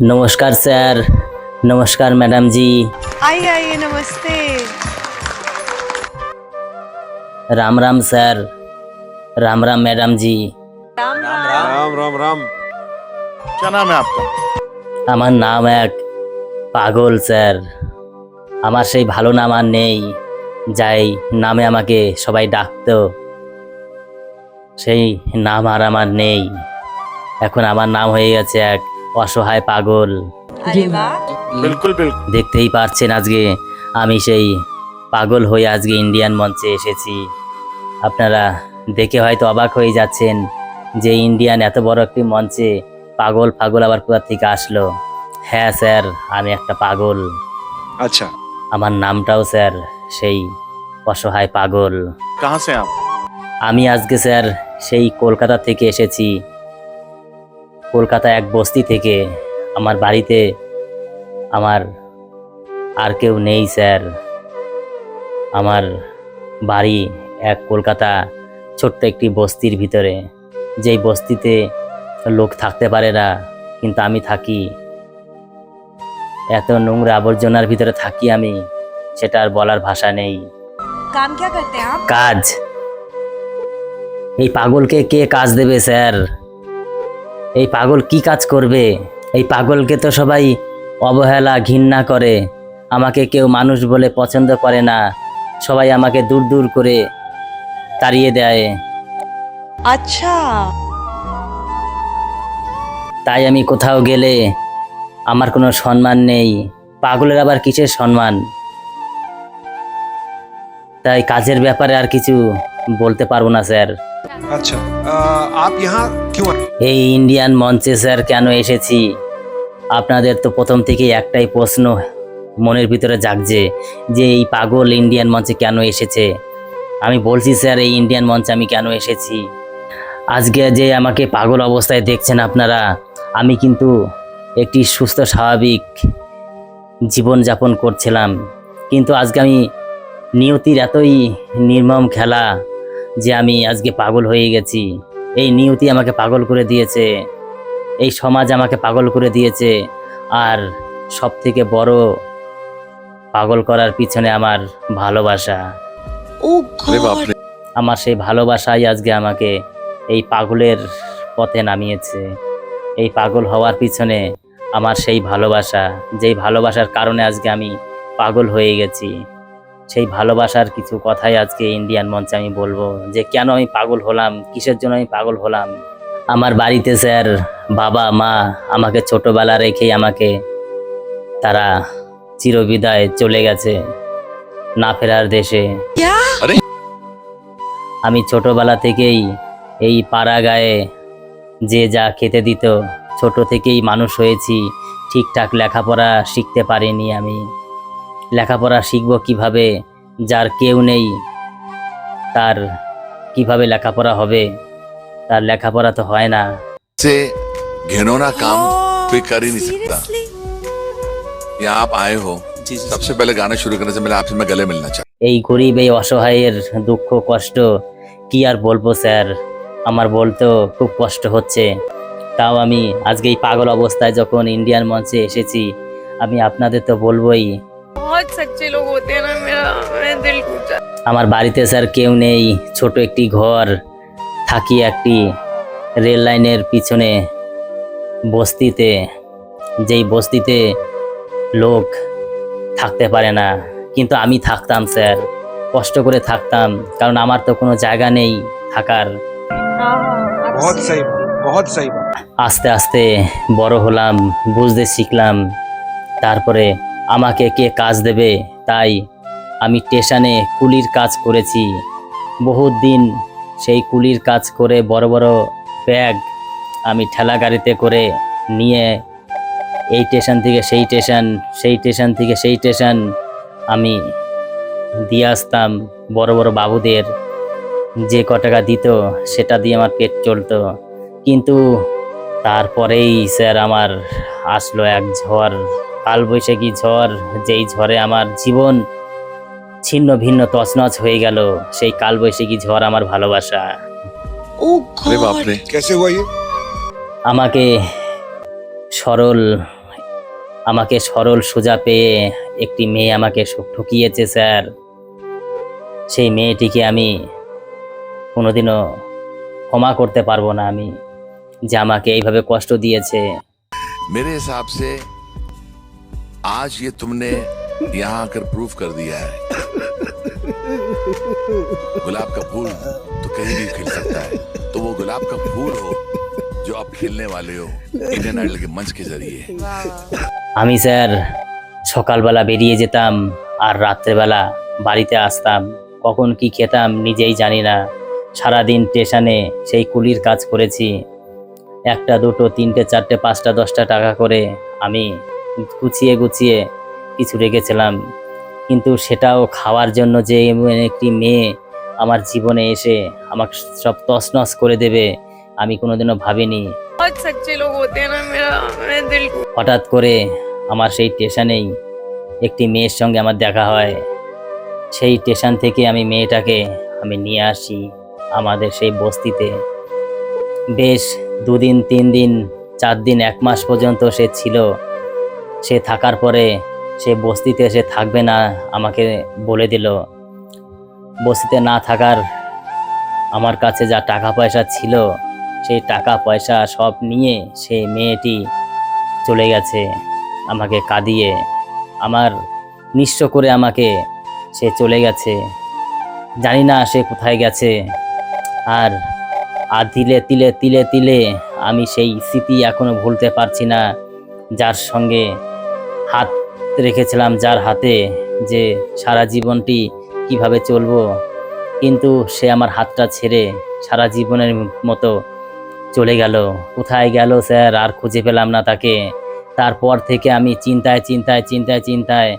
नमस्कार सर नमस्कार मैडम जी आइए आइए नमस्ते राम राम सर राम राम मैडम जी राम राम राम राम राम क्या नाम है आपका আমার নাম এক পাগল স্যার আমার সেই ভালো নাম আর নেই যাই নামে আমাকে সবাই ডাকতো সেই নাম আর আমার নেই এখন আমার নাম হয়ে গেছে এক অসহায় পাগল। দেখতেই পারছেন আজকে আমি সেই পাগল হয়ে আজকে ইন্ডিয়ান মঞ্চে এসেছি। আপনারা দেখে হয়তো অবাক হয়ে যাচ্ছেন যে ইন্ডিয়ান এত বড় একটি মঞ্চে পাগল পাগল আবার কোথা থেকে আসলো। হ্যাঁ স্যার আমি একটা পাগল। আচ্ছা। আমার নামটাও স্যার সেই অসহায় পাগল। আমি আজকে স্যার সেই কলকাতা থেকে এসেছি। কলকাতা এক বস্তি থেকে আমার বাড়িতে আমার আর কেউ নেই স্যার। আমার বাড়ি এক কলকাতা ছোট্ট একটি বস্তির ভিতরে। যেই বস্তিতে লোক থাকতে পারে না কিন্তু আমি থাকি। এত নোংরা আবর্জনার ভিতরে থাকি আমি সেটা আর বলার ভাষা নেই। কাজ। এই পাগলকে কে কাজ দেবে স্যার? এই পাগল কি কাজ করবে? এই পাগলকে তো সবাই অবহেলা ঘৃণা করে। আমাকে কেউ মানুষ বলে পছন্দ করে না। সবাই আমাকে দূর দূর করে তাড়িয়ে দেয়। আচ্ছা। তাই আমি কোথাও গেলে আমার কোনো সম্মান নেই। পাগলের আবার কিসের সম্মান? তাই কাজের ব্যাপারে আর কিছু বলতে পারব না স্যার। আচ্ছা আপ ইহা কিউ এই ইন্ডিয়ান মঞ্চে স্যার কেন এসেছি? আপনাদের তো প্রথম থেকে একটাই প্রশ্ন মনের ভিতরে জাগছে যে এই পাগল ইন্ডিয়ান মঞ্চে কেন এসেছে? আমি বলছি, স্যার, এই ইন্ডিয়ান মঞ্চে আমি কেন এসেছি? আজকে যে আমাকে পাগল অবস্থায় দেখছেন আপনারা, আমি কিন্তু একটি সুস্থ, স্বাভাবিক জীবনযাপন করছিলাম। কিন্তু আজকে আমি নিয়তির এতই নির্মম খেলা যে আমি আজকে পাগল হয়ে গেছি। এই নিয়তি আমাকে পাগল করে দিয়েছে। এই সমাজ আমাকে পাগল করে দিয়েছে। আর সব থেকে বড় পাগল করার পিছনে আমার ভালোবাসা। আমার সেই ভালোবাসাই আজকে আমাকে এই পাগলের পথে নামিয়েছে। এই পাগল হওয়ার পিছনে আমার সেই ভালোবাসা যেই ভালোবাসার কারণে আজকে আমি পাগল হয়ে গেছি। সেই ভালোবাসার কিছু কথাই আজকে ইন্ডিয়ান মঞ্চে আমি বলব যে কেন আমি পাগল হলাম? কিসের জন্য আমি পাগল হলাম? আমার বাড়িতে স্যার বাবা মা আমাকে ছোটোবেলা রেখেই আমাকে তারা চিরবিদায় চলে গেছে না ফেরার দেশে। আমি ছোটবেলা থেকেই এই পাড়া গায়ে যে যা খেতে দিত ছোট থেকেই মানুষ হয়েছি ঠিকঠাক লেখাপড়া শিখতে পারিনি আমি। লেখাপড়া শিখবো কিভাবে যার কেউ নেই তার কিভাবে লেখাপড়া হবে তার লেখাপড়া তো হয় না से घिनौना काम कोई कर ही नहीं सकता सीरियसली यहाँ आप आए हो सबसे पहले गाना शुरू करने से पहले आपसे मैं गले मिलना चाहता এই গরিব এই অসহায়ের দুঃখ কষ্ট কি আর বলবো স্যার আমার বলতেও খুব কষ্ট হচ্ছে তাও আমি আজকে এই পাগল অবস্থায় যখন ইন্ডিয়ান মঞ্চে এসেছি আমি আপনাদের তো বলবোই बहुत सच्चे लोग होते हैं ना मेरा मेरा दिल टूट जाता আমার বাড়িতে স্যার কেউ নেই ছোট একটি ঘর থাকি একটি রেল লাইনের পিছনে বস্তিতে যেই বস্তিতে লোক থাকতে পারে না কিন্তু আমি থাকতাম স্যার কষ্ট করে থাকতাম কারণ আমার তো কোনো জায়গা নেই থাকার बहुत सही बात बहुत सही बात আস্তে আস্তে বড় হলাম বুঝতে শিখলাম তারপরে আমাকে কে কাজ দেবে? তাই আমি স্টেশনে কুলির কাজ করেছি। বহুত দিন সেই কুলির কাজ করে বড় বড় ব্যাগ আমি ঠেলা গাড়িতে করে নিয়ে এই স্টেশন থেকে সেই স্টেশন সেই স্টেশন থেকে সেই স্টেশন আমি দিয়ে আসতাম বড় বড় বাবুদের। যে ক টাকা দিত সেটা দিয়ে আমার পেট চলতো। কিন্তু তারপরেই স্যার আমার আসলো এক ঝড় কালবৈশাখী ঝড় যেই ঝড়ে আমার জীবন ছিন্ন ভিন্ন তছনছ হয়ে গেল সেই কালবৈশাখী ঝড় আমার ভালোবাসা। আমাকে সরল আমাকে সরল সোজা পেয়ে একটি মেয়ে আমাকে ঠকিয়েছে স্যার। সেই মেয়েটিকে আমি কোনোদিনও ক্ষমা করতে পারব না আমি যে আমাকে এইভাবে কষ্ট দিয়েছে। মেরে आज ये तुमने यहाँ आकर प्रूव कर दिया है गुलाब का फूल तो कहीं भी खिल सकता है तो वो गुलाब का फूल हो जो आप खिलने वाले हो इंडियन आइडल के मंच के जरिए আমি স্যার সকালবেলা বেরিয়ে যেতাম আর রাত্রেবেলা বাড়িতে আসতাম কখন কি খেতাম নিজেই জানি না সারাদিন স্টেশনে সেই কুলির কাজ করেছি একটা দুটো তিনটে চারটে পাঁচটা দশটা টাকা করে আমি গুছিয়ে গুছিয়ে কিছু রেখেছিলাম। কিন্তু সেটাও খাওয়ার জন্য যে একটি মেয়ে আমার জীবনে এসে আমাকে সব তসনস করে দেবে আমি কোনোদিনও ভাবিনি। হঠাৎ করে আমার সেই স্টেশনেই একটি মেয়ের সঙ্গে আমার দেখা হয়। সেই স্টেশন থেকে আমি মেয়েটাকে আমি নিয়ে আসি আমাদের সেই বস্তিতে। বেশ দুদিন তিন দিন চার দিন এক মাস পর্যন্ত সে ছিল। সে থাকার পরে সে বস্তিতে সে থাকবে না, আমাকে বলে দিল। বস্তিতে না থাকার আমার কাছে যা টাকা পয়সা ছিল, সেই টাকা পয়সা সব নিয়ে সেই মেয়েটি চলে গেছে, আমাকে কাঁদিয়ে। আমার নিঃস্ব করে আমাকে সে চলে গেছে। জানি না সে কোথায় গেছে। আর আর তিলে তিলে তিলে তিলে আমি সেই স্মৃতি এখনও ভুলতে পারছি না, যার সঙ্গে হাত রেখেছিলাম যার হাতে যে সারা জীবনটি কীভাবে চলবো। কিন্তু সে আমার হাতটা ছেড়ে সারা জীবনের মতো চলে গেল। কোথায় গেল স্যার? আর খুঁজে পেলাম না তাকে। তারপর থেকে আমি চিন্তায় চিন্তায় চিন্তায় চিন্তায়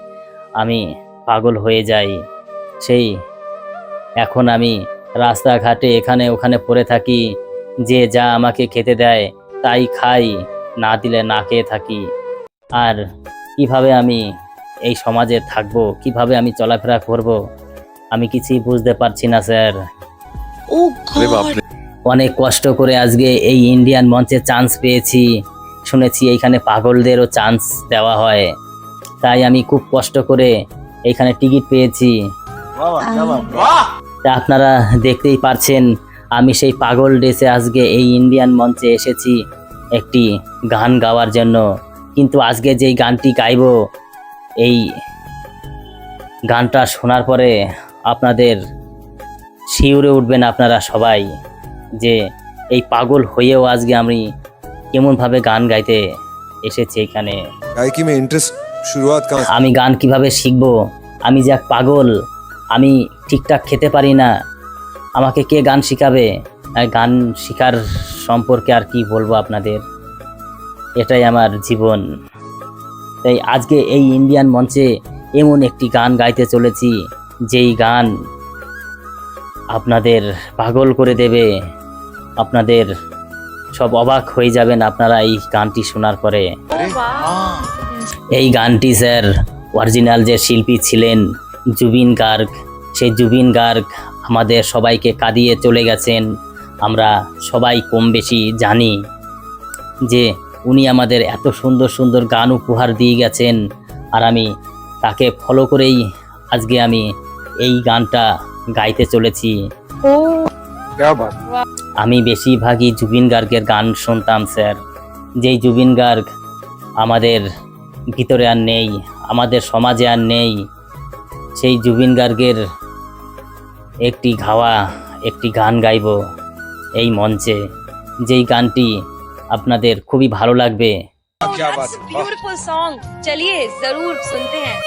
আমি পাগল হয়ে যাই। সেই এখন আমি রাস্তাঘাটে এখানে ওখানে পড়ে থাকি। যে যা আমাকে খেতে দেয় তাই খাই, না দিলে না খেয়ে থাকি। আর কীভাবে আমি এই সমাজে থাকব? কীভাবে আমি চলাফেরা করব? আমি কিছুই বুঝতে পারছি না স্যার। অনেক কষ্ট করে আজকে এই ইন্ডিয়ান মঞ্চে চান্স পেয়েছি। শুনেছি এইখানে পাগলদেরও চান্স দেওয়া হয়। তাই আমি খুব কষ্ট করে এইখানে টিকিট পেয়েছি। তা আপনারা দেখতেই পারছেন আমি সেই পাগল ড্রেসে আজকে এই ইন্ডিয়ান মঞ্চে এসেছি একটি গান গাওয়ার জন্য। কিন্তু আজকে যেই গানটি গাইব এই গানটা শোনার পরে আপনাদের শিউরে উঠবেন আপনারা সবাই যে এই পাগল হয়েও আজকে আমি কেমনভাবে গান গাইতে এসেছি এখানে। আমি গান কীভাবে শিখব? আমি যে এক পাগল আমি ঠিকঠাক খেতে পারি না। আমাকে কে গান শিখাবে? গান শিখার সম্পর্কে আর কি বলব আপনাদের? এটাই আমার জীবন। তাই আজকে এই ইন্ডিয়ান মঞ্চে এমন একটি গান গাইতে চলেছি, যেই গান আপনাদের পাগল করে দেবে। আপনাদের সব অবাক হয়ে যাবেন আপনারা এই গানটি শোনার পরে। এই গানটি স্যার অরিজিনাল যে শিল্পী ছিলেন জুবিন গার্গ, সেই জুবিন গার্গ আমাদের সবাইকে কাঁদিয়ে চলে গেছেন। আমরা সবাই কম বেশি জানি যে উনি আমাদের এত সুন্দর সুন্দর গান উপহার দিয়ে গেছেন আর আমি তাকে ফলো করেই আজকে আমি এই গানটা গাইতে চলেছি। আমি বেশিরভাগই জুবিন গার্গের গান শুনতাম স্যার। যেই জুবিন গার্গ আমাদের ভিতরে আর নেই আমাদের সমাজে আর নেই সেই জুবিন গার্গের একটি ঘাওয়া একটি গান গাইব এই মঞ্চে। যেই গানটি আপনাদের খুবই ভালো লাগবে क्या बात है वाह। ब्यूटीफुल सॉन्ग चलिए जरूर सुनते हैं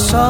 와서